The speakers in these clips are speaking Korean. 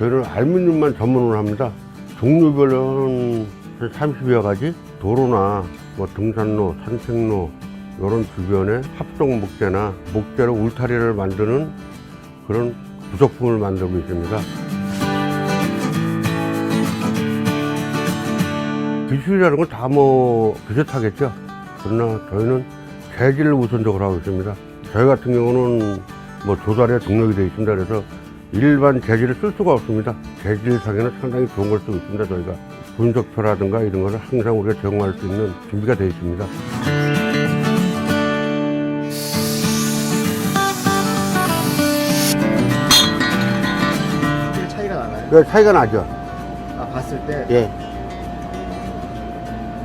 저희는 알루미늄만 전문으로 합니다. 종류별로는 한 30여 가지 도로나 뭐 등산로, 산책로 이런 주변에 합동 목재나 목재로 울타리를 만드는 그런 부속품을 만들고 있습니다. 기술이라는 건 다 뭐 비슷하겠죠. 그러나 저희는 재질을 우선적으로 하고 있습니다. 저희 같은 경우는 뭐 조달에 등록이 되어 있습니다. 그래서 일반 재질을 쓸 수가 없습니다. 재질상에는 상당히 좋은 걸 쓰고 있습니다. 저희가 분석표라든가 이런 것을 항상 우리가 제공할 수 있는 준비가 되어 있습니다. 실 차이가 나나요? 네, 차이가 나죠. 아 봤을 때 예.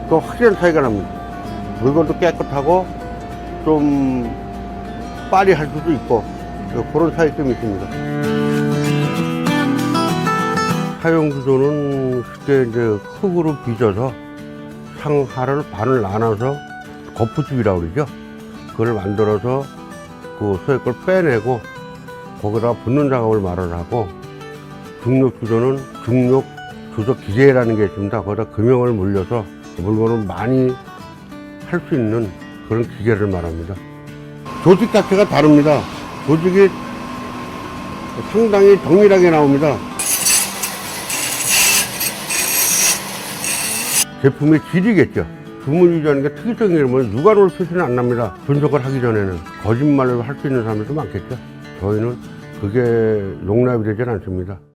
그 확실한 차이가 납니다. 물건도 깨끗하고 좀 빨리 할 수도 있고 그런 차이점이 있습니다. 사용 구조는 쉽게 이제 흙으로 빚어서 상하를 반을 나눠서 거푸집이라고 그러죠. 그걸 만들어서 그 소의 걸 빼내고 거기다 붙는 작업을 말을 하고 중력 구조는 중력 조적 기계라는 게 있습니다. 거기다 금형을 물려서 물건을 많이 할 수 있는 그런 기계를 말합니다. 조직 자체가 다릅니다. 조직이 상당히 동일하게 나옵니다. 제품의 질이겠죠. 주문 유지하는 게게 뭐냐면 육안으로 표시는 안 납니다. 분석을 하기 전에는 거짓말을 할 수 있는 사람들도 많겠죠. 저희는 그게 용납이 되질 않습니다.